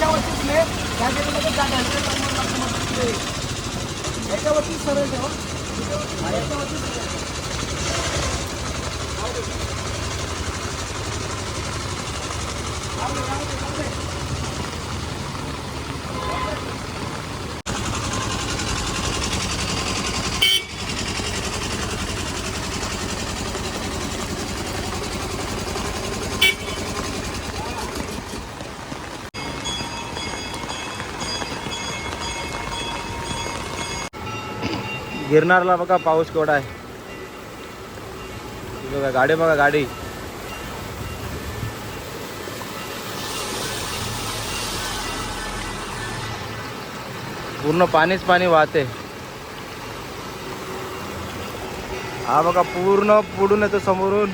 याच्यावरती तुले त्या गेलेलं जागा याच्यावरती सरळ ठेवा. याच्यावरती सरळ गिरनारला बघा पाऊस केवढा आहे. बघा गाडी बघा गाडी. पूर्ण पाणीच पाणी वाहते हा बघा पूर्ण पुढून येतो समोरून.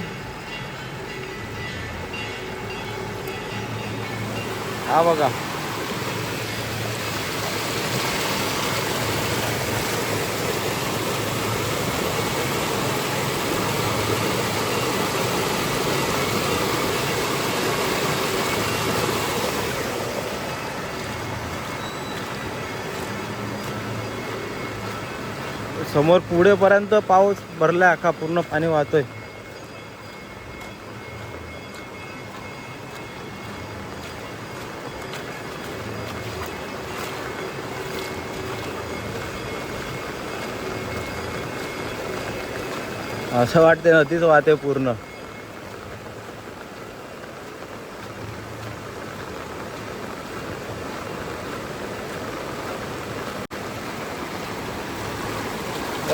हा बघा. समोर पुढेपर्यंत पाऊस भरलाय अख्खा पूर्ण पाणी वाहतोय. असं वाटते नदीच वाहते पूर्ण.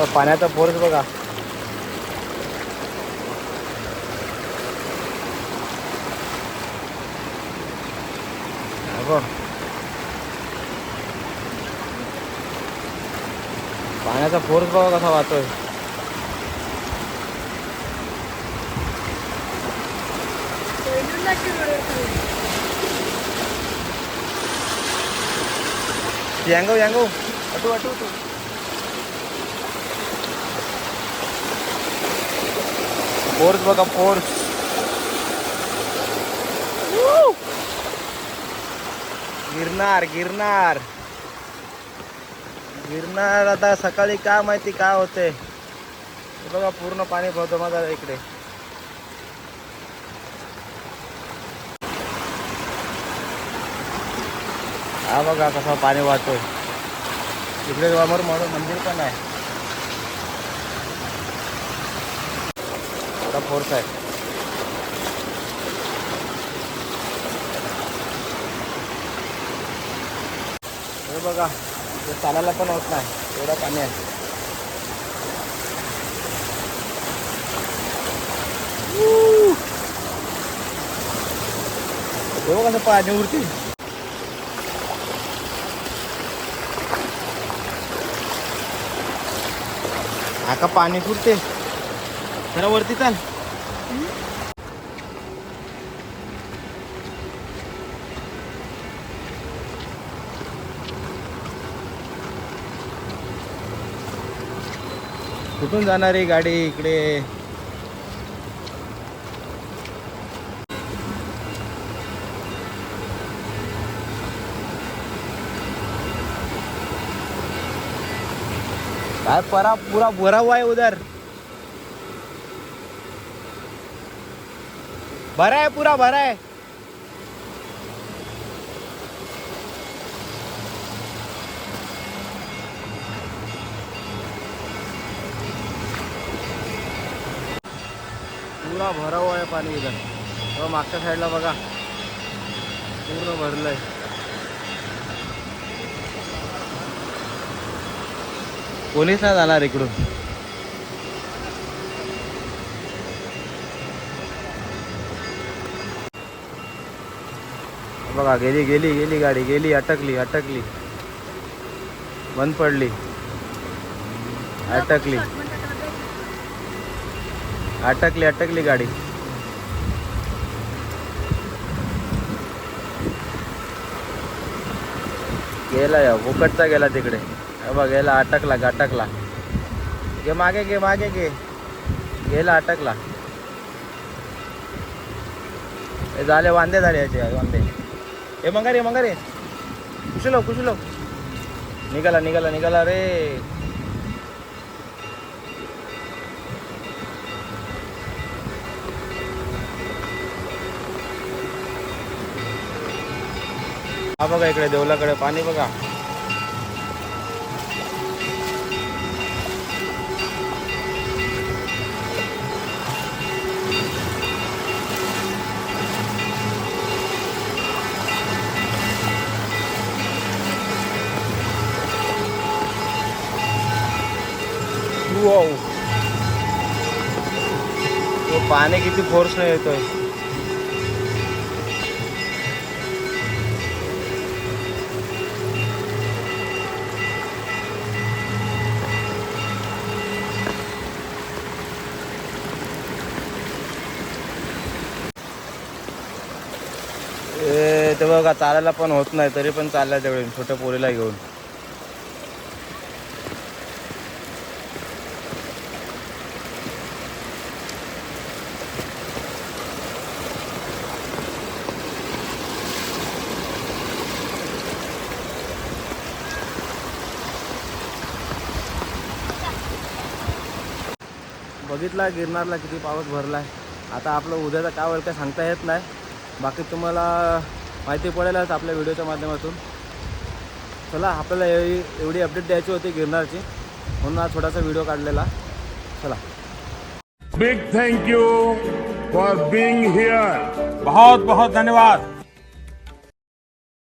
पाण्याचा फोर्स बघा. पाण्याचा फोर्स बघा कसा वाहतोय. यांगो यांगो अटू अटू तू फोर्स बघा फोर्स गिरनार गिरनार. गिरनार आता सकाळी काय माहिती काय होते हे बघा पूर्ण पाणी भरतो माझा इकडे. हा बघा कसा पाणी वाहतोय. इकडे समोर म्हणून मंदिर पण आहे. आता फोर्स आहे. हे बघा ते चालायला पण होत नाही एवढं पाणी आहे. हे बघा कसं पाणी उरती आता पाणी पुरते. जरा वरती चाल. कुठून जाणार आहे गाडी इकडे? काय परा पुरा भराव आहे है भरा आहे पुरा भरा आहे पुरा भराव आहे पाणी इथं तेव्हा मागच्या साईडला बघा। पूर्ण भरलंय। कोणीच नाही जाणार इकडून। बघा गेली गेली गेली गाडी गेली अटकली अटकली. बंद पडली. अटकली. अटकली अटकली गाडी. गेला या फुकटचा गेला तिकडे. बघा गेला अटकला अटकला गे मागे गे मागे गे गेला अटकला. हे झाले वांदे झाले याचे वांदे. ए मंगार रे मंगारे मंगारे. कुशलो कुशलो. निघाला निघाला निघाला रे. हा बघा इकडे देवलाकडे पाणी बघा. Wow. तो पाणी किती फोर्स नाही येतोय ए ते बघा चालायला पण होत नाही तरी पण चाललाय तेवढे छोट्या पोरीला घेऊन बघितला गिरनारला किती पाऊस भरलाय. आता आपलं उद्याचं काय होईल काय सांगता येत नाही. बाकी तुम्हाला माहिती पडेलच आपल्या व्हिडिओच्या माध्यमातून. चला आपल्याला एवढी एवढी अपडेट द्यायची होती गिरनारची. म्हणून आज थोडासा व्हिडिओ काढलेला. चला. Thank you for being here. बहुत बहुत धन्यवाद.